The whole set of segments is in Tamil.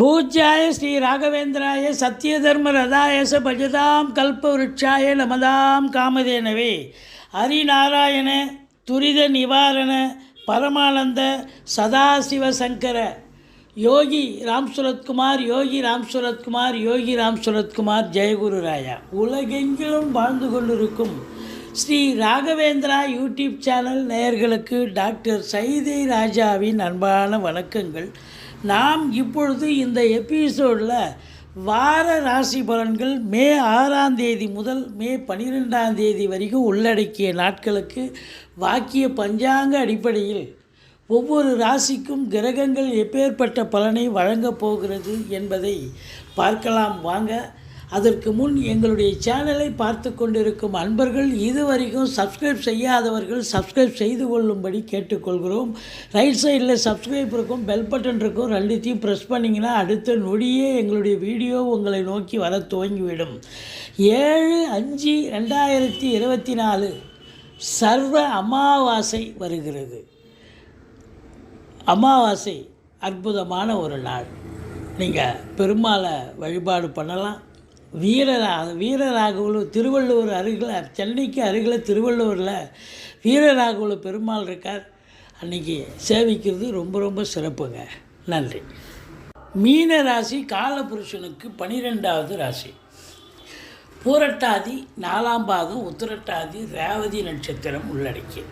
பூஜ்யாய ஸ்ரீ ராகவேந்திராய சத்யதர்ம ரதாயச பஜதாம் கல்பவருட்சாய நமதாம் காமதேனவே. ஹரிநாராயண துரித நிவாரண பரமானந்த சதாசிவ சங்கர யோகி ராம் சுரத்குமார் யோகி ராம் சுரத்குமார் யோகி ராம் சுரத்குமார் ஜெயகுரு ராயா. உலகெங்கிலும் வாழ்ந்து கொண்டிருக்கும் ஸ்ரீ ராகவேந்திரா யூடியூப் சேனல் நேயர்களுக்கு டாக்டர் சைதை ராஜாவின் அன்பான வணக்கங்கள். நாம் இப்பொழுது இந்த எபிசோடில் வார ராசி பலன்கள் மே ஆறாம் தேதி முதல் மே பன்னிரெண்டாம் தேதி வரைக்கும் உள்ளடக்கிய நாட்களுக்கு வாக்கிய பஞ்சாங்க அடிப்படையில் ஒவ்வொரு ராசிக்கும் கிரகங்கள் எப்பேற்பட்ட பலனை வழங்கப் போகிறது என்பதை பார்க்கலாம். வாங்க அதற்கு முன் எங்களுடைய சேனலை பார்த்து கொண்டிருக்கும் அன்பர்கள் இதுவரைக்கும் சப்ஸ்கிரைப் செய்யாதவர்கள் சப்ஸ்கிரைப் செய்து கொள்ளும்படி கேட்டுக்கொள்கிறோம். ரைட் சைடில் சப்ஸ்கிரைப் இருக்கும் பெல் பட்டன் இருக்கும் ரெண்டுத்தையும் ப்ரெஸ் பண்ணிங்கன்னா அடுத்த நொடியே எங்களுடைய வீடியோ உங்களை நோக்கி வர துவங்கிவிடும். ஏழு அஞ்சு ரெண்டாயிரத்தி இருபத்தி நாலு சர்வ அமாவாசை வருகிறது. அமாவாசை அற்புதமான ஒரு நாள். நீங்கள் பெருமாளை வழிபாடு பண்ணலாம். வீரரா வீரராகவலு திருவள்ளுவர் அருகில் சென்னைக்கு அருகில் திருவள்ளுவரில் வீரராகவலு பெருமாள் இருக்கார். அன்றைக்கி சேவிக்கிறது ரொம்ப ரொம்ப சிறப்புங்க. நன்றி. மீன ராசி காலபுருஷனுக்கு பனிரெண்டாவது ராசி. பூரட்டாதி நாலாம் பாதம் உத்திரட்டாதி ரேவதி நட்சத்திரம் உள்ளடக்கி.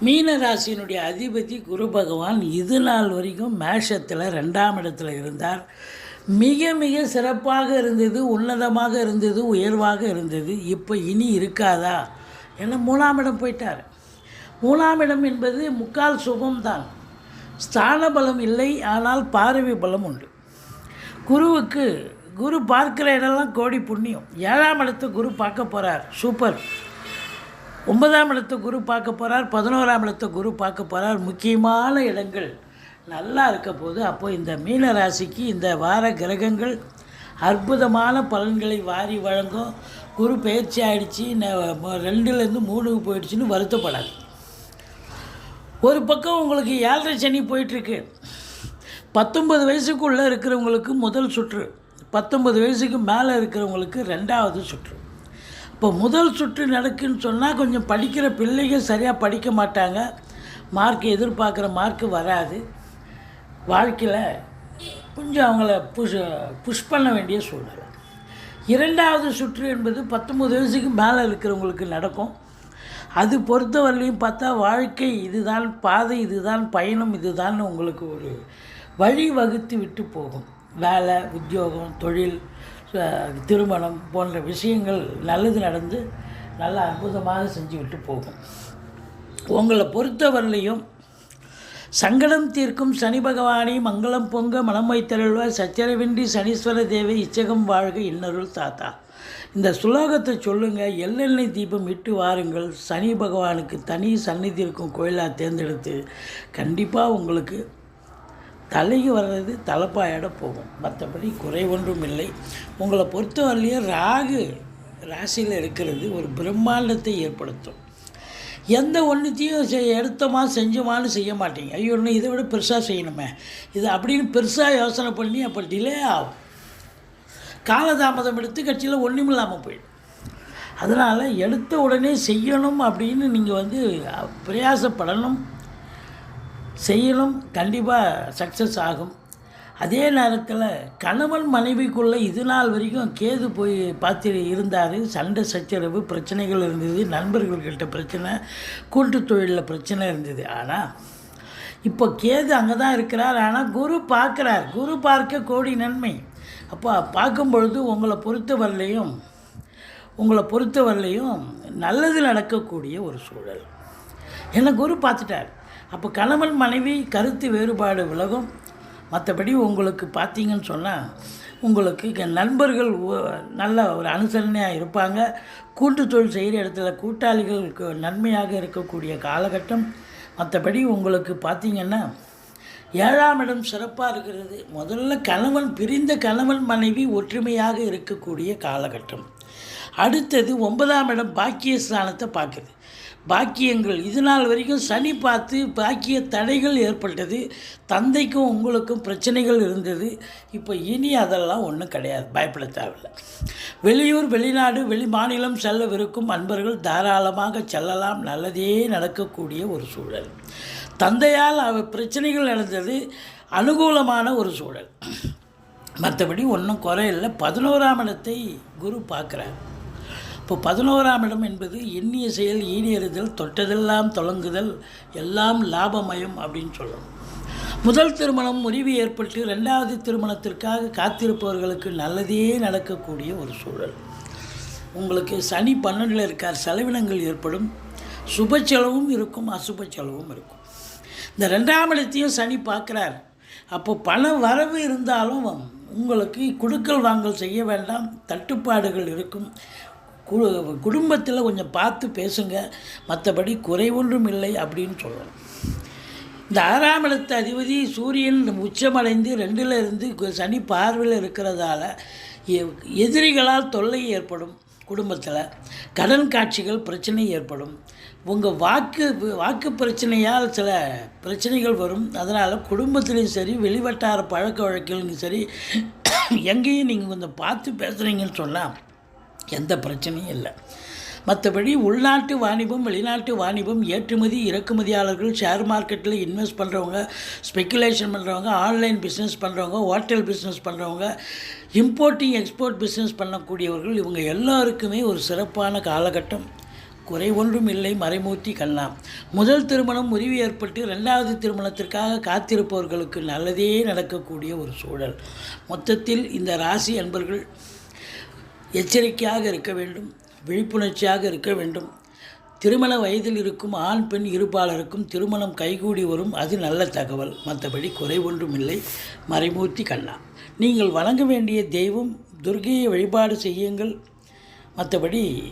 மீன ராசியினுடைய அதிபதி குரு பகவான் இது நாள் வரைக்கும் மேஷத்தில் ரெண்டாம் இடத்துல இருந்தார். மிக மிக சிறப்பாக இருந்தது உன்னதமாக இருந்தது உயர்வாக இருந்தது. இப்போ இனி இருக்காதா? ஏன்னா மூணாம் இடம் போயிட்டார். மூணாம் இடம் என்பது முக்கால் சுகம்தான் ஸ்தான பலம் இல்லை ஆனால் பார்வை பலம் உண்டு. குருவுக்கு குரு பார்க்குற இடம்லாம் கோடி புண்ணியம். ஏழாம் இடத்தை குரு பார்க்க போகிறார் சூப்பர். ஒன்பதாம் இடத்தை குரு பார்க்க போகிறார் பதினோராம் இடத்தை குரு பார்க்க போகிறார் முக்கியமான இடங்கள். நல்லா இருக்க போது அப்போது இந்த மீன ராசிக்கு இந்த வார கிரகங்கள் அற்புதமான பலன்களை வாரி வழங்கும். குரு பயிற்சி ஆகிடுச்சு ரெண்டுலேருந்து மூணுக்கு போயிடுச்சுன்னு வருத்தப்படாது. ஒரு பக்கம் உங்களுக்கு ஏழரை சனி போயிட்டுருக்கு. பத்தொன்பது வயசுக்குள்ளே இருக்கிறவங்களுக்கு முதல் சுற்று. பத்தொன்பது வயசுக்கு மேலே இருக்கிறவங்களுக்கு ரெண்டாவது சுற்று. இப்போ முதல் சுற்று நடக்குன்னு சொன்னால் கொஞ்சம் படிக்கிற பிள்ளைகள் சரியாக படிக்க மாட்டாங்க. மார்க் எதிர்பார்க்குற மார்க் வராது. வாழ்க்கையில் கொஞ்சம் அவங்கள புஷ் புஷ் பண்ண வேண்டிய சூழ்நிலை. இரண்டாவது சுற்று என்பது பத்தொம்பது வயசுக்கு மேலே இருக்கிறவங்களுக்கு நடக்கும். அது பொறுத்தவரையிலையும் பார்த்தா வாழ்க்கை இதுதான் பாதை இதுதான் பயணம் இதுதான் உங்களுக்கு ஒரு வழி வகுத்து விட்டு போகும். வேலை உத்தியோகம் தொழில் திருமணம் போன்ற விஷயங்கள் நல்லது நடந்து நல்ல அற்புதமாக செஞ்சு விட்டு போகும். உங்களை பொறுத்தவரையிலையும் சங்கடம் தீர்க்கும் சனி பகவானை மங்களம் பொங்க மனம் வைத்தருள்வார். சச்சரவின்றி சனீஸ்வர தேவை இச்சகம் வாழ்க இன்னருள் தாத்தா. இந்த சுலோகத்தை சொல்லுங்கள் எள்ளெண்ணெய் தீபம் இட்டு வாருங்கள். சனி பகவானுக்கு தனி சந்நிதி இருக்கும் கோயிலாக தேர்ந்தெடுத்து கண்டிப்பாக உங்களுக்கு தலைக்கு வர்றது தலைப்பாயோட போகும். மற்றபடி குறை ஒன்றும் இல்லை. உங்களை பொறுத்தவரையிலேயே ராகு ராசியில் இருக்கிறது ஒரு பிரம்மாண்டத்தை ஏற்படுத்தும். எந்த ஒன்றுத்தையும் செய் எடுத்தோமா செஞ்சோமான்னு செய்ய மாட்டீங்க. ஐயோ இன்னும் இதை விட பெருசாக செய்யணுமே. இது அப்படின்னு பெருசாக யோசனை பண்ணி அப்போ டிலே ஆகும். காலதாமதம் எடுத்து கட்சியில் ஒன்றும் இல்லாமல் போயிடும். அதனால் எடுத்த உடனே செய்யணும் அப்படின்னு நீங்கள் வந்து பிரயாசப்படணும். செய்யணும் கண்டிப்பாக சக்ஸஸ் ஆகும். அதே நேரத்தில் கணவன் மனைவிக்குள்ளே இது நாள் வரைக்கும் கேது போய் பார்த்து இருந்தார். சண்டை சச்சரவு பிரச்சனைகள் இருந்தது. நண்பர்கள்கிட்ட பிரச்சனை கூட்டு தொழிலில் பிரச்சனை இருந்தது. ஆனால் இப்போ கேது அங்கே தான் இருக்கிறார். ஆனால் குரு பார்க்குறார். குரு பார்க்க கோடி நன்மை. அப்போ பார்க்கும் பொழுது உங்களை பொறுத்தவரையிலையும் உங்களை பொறுத்தவரையிலையும் நல்லது நடக்கக்கூடிய ஒரு சூழல். என்னை குரு பார்த்துட்டார். அப்போ கணவன் மனைவி கருத்து வேறுபாடு விலகும். மற்றபடி உங்களுக்கு பார்த்தீங்கன்னு சொன்னால் உங்களுக்கு நண்பர்கள் நல்ல ஒரு அனுசரணையாக இருப்பாங்க. கூட்டு தொழில் செய்கிற இடத்துல கூட்டாளிகளுக்கு நன்மையாக இருக்கக்கூடிய காலகட்டம். மற்றபடி உங்களுக்கு பார்த்திங்கன்னா ஏழாம் இடம் சிறப்பாக இருக்கிறது. முதல்ல கணவன் பிரிந்த கணவன் மனைவி ஒற்றுமையாக இருக்கக்கூடிய காலகட்டம். அடுத்தது ஒன்பதாம் இடம் பாக்கியஸ்தானத்தை பார்க்குது. பாக்கியங்கள் இது நாள் வரைக்கும் சனி பார்த்து பாக்கிய தடைகள் ஏற்பட்டது. தந்தைக்கும் உங்களுக்கும் பிரச்சனைகள் இருந்தது. இப்போ இனி அதெல்லாம் ஒன்றும் கிடையாது பயப்பட தேவையில்லை. வெளியூர் வெளிநாடு வெளி மாநிலம் செல்லவிருக்கும் அன்பர்கள் தாராளமாக செல்லலாம். நல்லதே நடக்கக்கூடிய ஒரு சூழல். தந்தையால் அவ பிரச்சனைகள் நடந்தது அனுகூலமான ஒரு சூழல். மற்றபடி ஒன்றும் குறையில்லை. பதினோராம் இடத்தை குரு பார்க்குறார். இப்போ பதினோராம் இடம் என்பது எண்ணிய செயல் ஈடேறுதல் தொட்டதெல்லாம் தொடங்குதல் எல்லாம் லாபமயம் அப்படின்னு சொல்லணும் முதல் திருமணம் முறிவு ஏற்பட்டு ரெண்டாவது திருமணத்திற்காக காத்திருப்பவர்களுக்கு நல்லதே நடக்கக்கூடிய ஒரு சூழல். உங்களுக்கு சனி பன்னெண்டில் இருக்கார் செலவினங்கள் ஏற்படும் சுப செலவும் இருக்கும் அசுப செலவும் இருக்கும். இந்த ரெண்டாம் இடத்தையும் சனி பார்க்குறார். அப்போ பண வரவு இருந்தாலும் உங்களுக்கு குடுக்கல் வாங்கல் செய்ய வேண்டாம் தட்டுப்பாடுகள் இருக்கும் குடும்பத்தில் கொஞ்சம் பார்த்து பேசுங்க. மற்றபடி குறை ஒன்றும் இல்லை அப்படின்னு சொல்லணும். இந்த ஆறாம் இடத்து அதிபதி சூரியன் உச்சமடைந்து ரெண்டில் இருந்து சனி பார்வையில் இருக்கிறதால எ- எதிரிகளால் தொல்லை ஏற்படும் குடும்பத்தில். கடன் காட்சிகள் பிரச்சனை ஏற்படும். உங்கள் வாக்கு வாக்கு பிரச்சனையால் சில பிரச்சனைகள் வரும். அதனால் குடும்பத்துலேயும் சரி வெளிவட்டார பழக்க வழக்கிலும் சரி எங்கேயும் நீங்கள் கொஞ்சம் பார்த்து பேசுகிறீங்கன்னு சொன்னால் எந்த பிரச்சனையும் இல்லை. மற்றபடி உள்நாட்டு வாணிபம் வெளிநாட்டு வாணிபம் ஏற்றுமதி இறக்குமதியாளர்கள் ஷேர் மார்க்கெட்டில் இன்வெஸ்ட் பண்ணுறவங்க ஸ்பெக்குலேஷன் பண்ணுறவங்க ஆன்லைன் பிஸ்னஸ் பண்ணுறவங்க ஹோட்டல் பிஸ்னஸ் பண்ணுறவங்க இம்போர்ட்டிங் எக்ஸ்போர்ட் பிஸ்னஸ் பண்ணக்கூடியவர்கள் இவங்க எல்லாருக்குமே ஒரு சிறப்பான காலகட்டம். குறை ஒன்றும் இல்லை மறைமூர்த்தி கண்ணா முதல் திருமணம் முறிவு ஏற்பட்டு ரெண்டாவது திருமணத்திற்காக காத்திருப்பவர்களுக்கு நல்லதே நடக்கக்கூடிய ஒரு சூழல். மொத்தத்தில் இந்த ராசி அன்பர்கள் எச்சரிக்கையாக இருக்க வேண்டும் விழிப்புணர்ச்சியாக இருக்க வேண்டும். திருமண வயதில் இருக்கும் ஆண் பெண் இருபாலருக்கும் திருமணம் கைகூடி வரும். அது நல்ல தகவல். மற்றபடி குறை ஒன்றும் இல்லை மறைமூர்த்தி கண்ணா. நீங்கள் வணங்க வேண்டிய தெய்வம் துர்கையை வழிபாடு செய்யுங்கள். மற்றபடி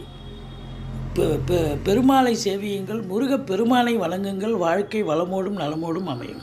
பெ- பெருமாளை சேவியுங்கள். முருகப் பெருமானை வழங்குங்கள் வாழ்க்கை வளமோடும் நலமோடும் அமையும்.